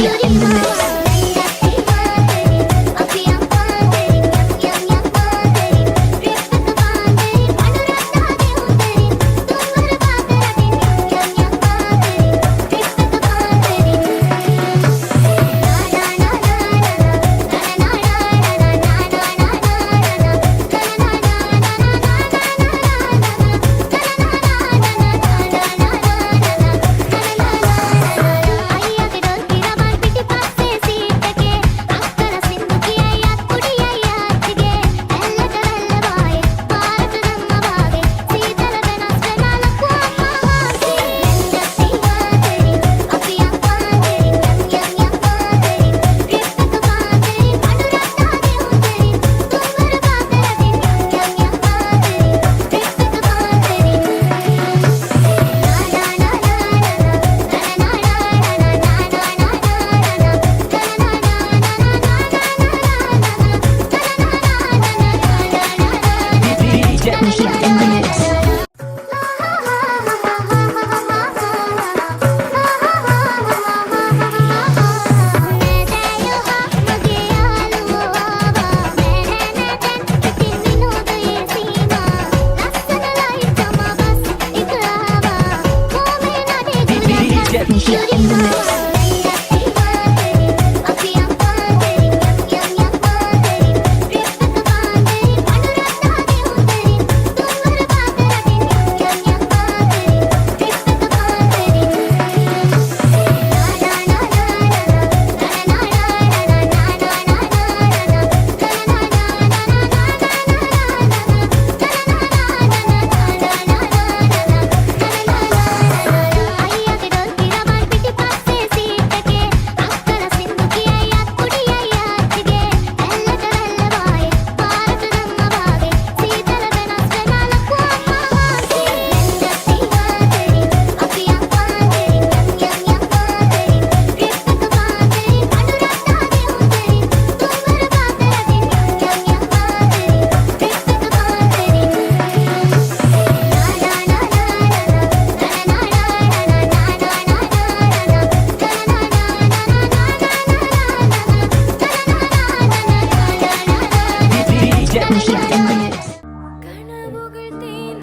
here.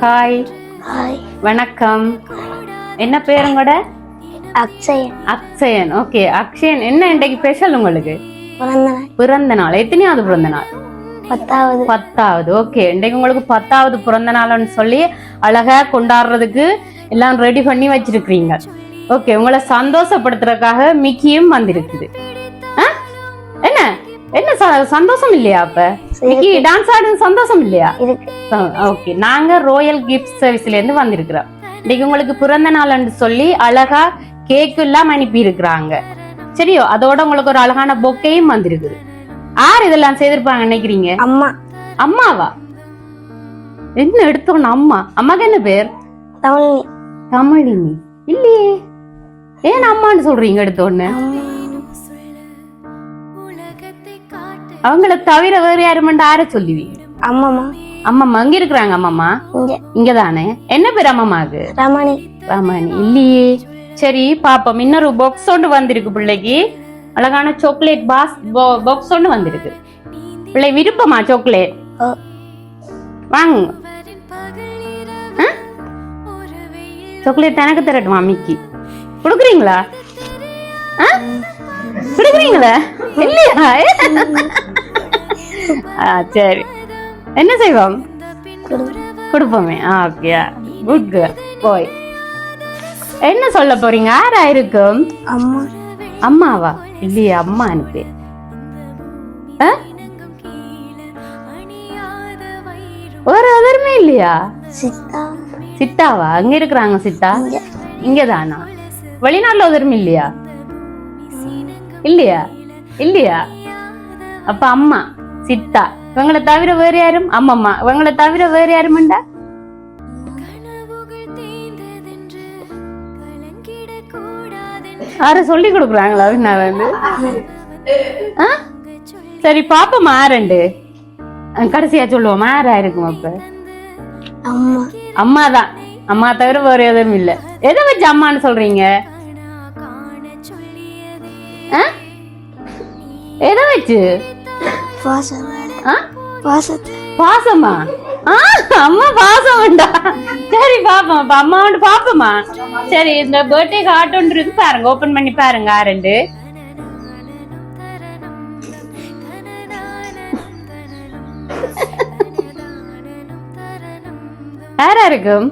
Hi hi வணக்கம். என்ன பேர் உங்களோட? அக்ஷயன். அக்ஷயன். ஓகே அக்ஷயன் என்ன இன்றைக்கு ஸ்பெஷல் உங்களுக்கு? பிறந்த நாள் எத்தனையாவது பிறந்த நாள் பத்தாவது. பத்தாவது. ஓகே இன்றைக்கு உங்களுக்கு பத்தாவது பிறந்த நாள்னு சொல்லி அழகா கொண்டாடுறதுக்கு எல்லாம் ரெடி பண்ணி வச்சிருக்கிறீங்க. ஓகே உங்களை சந்தோஷப்படுத்துறதுக்காக மிக்கியும் வந்திருக்குது? என்ன? என்ன சந்தோஷம் இல்லையா அப்ப? டான்ஸ் ஆடுறது சந்தோஷம் இல்லையா? ஓகே நாங்க ரோயல் கிஃப்ட் சர்வீஸ்ல இருந்து வந்திருக்கிறோம். இன்னைக்கு உங்களுக்கு பிறந்த நாள்னு சொல்லி அழகா கேக் எல்லாம் அனுப்பி இருக்கிறாங்க. சரியோ? அதோட உங்களுக்கு ஒரு அழகான பொக்கையும் வந்திருக்குது. யார் இதெல்லாம் செய்திருப்பாங்க நினைக்கிறீங்க? அம்மா. அம்மாவா? என்ன எடுத்தோன்னு அம்மா? அம்மாக்கு என்ன பேர்? தமிழ் தமிழினி. இல்லையே. ஏன் அம்மான்னு சொல்றீங்க எடுத்தோன்னு? அவங்கள தவிர வேற யாருமெண்டு ஆர சொல்லுவீங்க அம்மம்மா. அம்மம்மா அங்க இருக்கிறாங்க அம்மம்மா? இங்க. இங்கதானே? என்ன பேர் அம்மம்மாக்கு ரமணி. ரமணி. இல்லையே. சரி பாப்போம். இன்னொரு பாக்ஸ் ஒன்று வந்திருக்கு பிள்ளைக்கு. அழகான சாக்லேட் பாஸ் பாக்ஸ் ஒன்று வந்திருக்கு. பிள்ளை விருப்பமா சாக்லேட் வாங்க. சாக்லேட் எனக்கு தரட்டுமா மிக்கி கொடுக்குறீங்களா? கொடுக்குறீங்களா? இல்லையா? ஆ சரி. என்ன செய்வோம் கொடுப்போமே. ஆ ஓகே குட் கேர்ள் போய் என்ன சொல்ல போறீங்க? யாரா இருக்கும் அம்மா. அம்மாவா? இல்லையே அம்மா அனுப்பி ஒரு எதருமே இல்லையா? சித்தா. சித்தாவா? அங்க இருக்கிறாங்க சித்தா? இங்க. இங்கதானா? வெளிநாட்டுல உதரும் இல்லையா? இல்லையா? இல்லையா? அப்ப அம்மா. சித்தா. இவங்களை தவிர வேற யாரும் அம்மம்மா இவங்களை தவிர வேற யாருமண்டா யார சொல்லி கொடுக்குறாங்களா? நான் வந்து? ஆ? சரி பாப்போம் ஆரண்டு கடைசியா சொல்லுவோம் ஆறா இருக்கும் அப்ப அம்மா. அம்மா தான். அம்மா தவிர வேற எதுவும் இல்ல. எதை வச்சு அம்மான்னு சொல்றீங்க? ஆ? எதை வச்சு? பாசம்? பாசத்தை. பாசமா? அம்மா பாசம் உண்டா. சரி பாப்போம். அப்ப அம்மா வந்து பாப்போமா? சரி இந்த பர்த்டே கார்டு ஒன்று இருக்கு பாருங்க. ஓபன் பண்ணி பாருங்க ஆ ரெண்டு. யாரா இருக்கும்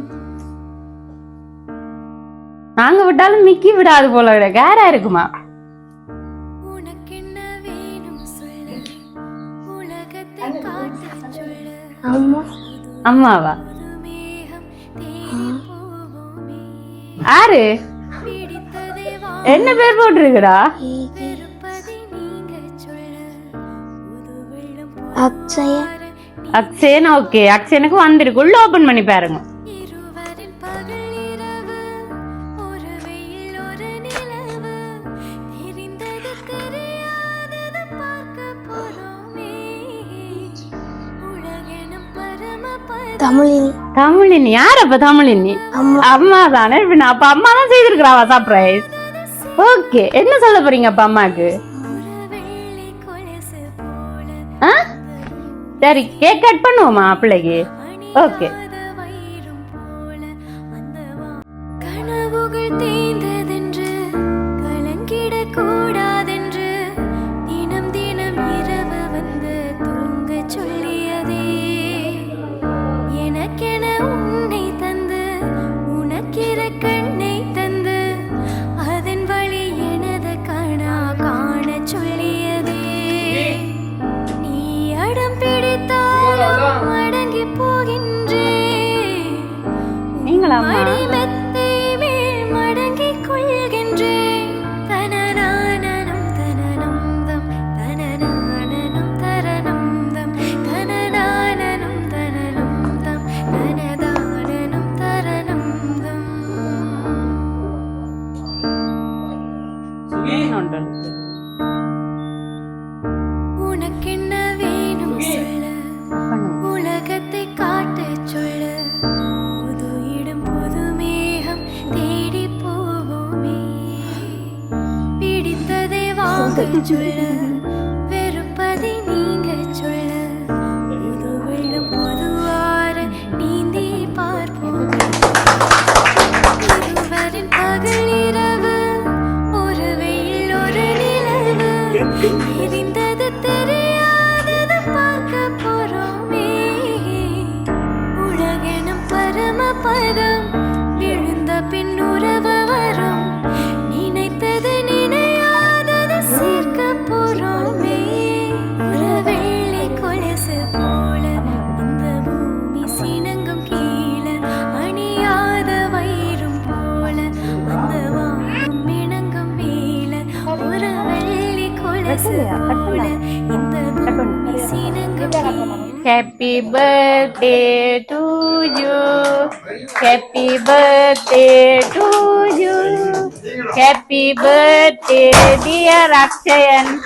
நாங்க விட்டாலும் மிக்கி விடாது போல இருக்கு. யாரா இருக்குமா? அம்மாவா? யாரு என்ன பேர் போட்டிருக்குடா? அக்ஷயன் அக்ஷயன் ஓகே. அக்ஷயனுக்கு வந்திருக்கு. உள்ள ஓபன் பண்ணி பாருங்க. தமிழினி. தமிழினி. யார் அப்ப தமிழினி? அம்மா. தானே நான் அப்ப அம்மா தான் செய்திருக்கிறாவா? சர்ப்ரைஸ் ஓகே என்ன சொல்ல போறீங்க அப்ப அம்மாக்கு? சரி கேக் கட் பண்ணுவோமா பிள்ளைக்கு? ஓகே கனவுகள் தேய்ந்ததென்று சொல்ல வெறுப்பதை நீங்க சொல்ல புது வெள்ளம் புதுவார நீந்தி பார்ப்போம். இருவரின் பகல் இரவு ஒரு வெயில் ஒரு நிலவு. Happy birthday to you. Happy birthday to you. Happy birthday, dear Akshayan.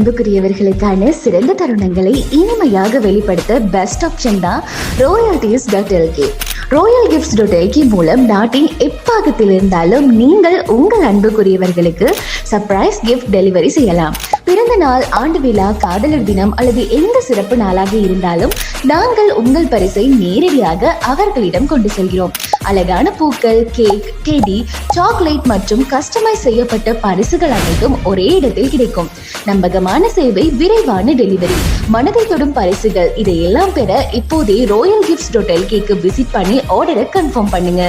அன்புக்குரியவர்களுக்கான சிறந்த தருணங்களை இனிமையாக வெளிப்படுத்த பெஸ்ட் ஆப்ஷன் தான் royalties dot LK royal gifts dot LK மூலம் நாட்டின் எப்பாகத்தில் இருந்தாலும் நீங்கள் உங்கள் அன்புக்குரியவர்களுக்கு சர்ப்ரைஸ் கிஃப்ட் டெலிவரி செய்யலாம். பிறந்த நாள் ஆண்டு விழா காதலர் தினம் அல்லது எந்த சிறப்பு நாளாக இருந்தாலும் நாங்கள் உங்கள் பரிசை நேரடியாக அவர்களிடம் கொண்டு செல்கிறோம். அழகான பூக்கள் கேக் டெடி சாக்லேட் மற்றும் கஸ்டமைஸ் செய்யப்பட்ட பரிசுகள் அனைத்தும் ஒரே இடத்தில் கிடைக்கும். நம்பகமான சேவை விரைவான டெலிவரி மனதை தொடும் பரிசுகள் இதையெல்லாம் பெற இப்போதே royal gifts dot L K visit பண்ணி ஆர்டரை கன்ஃபார்ம் பண்ணுங்க.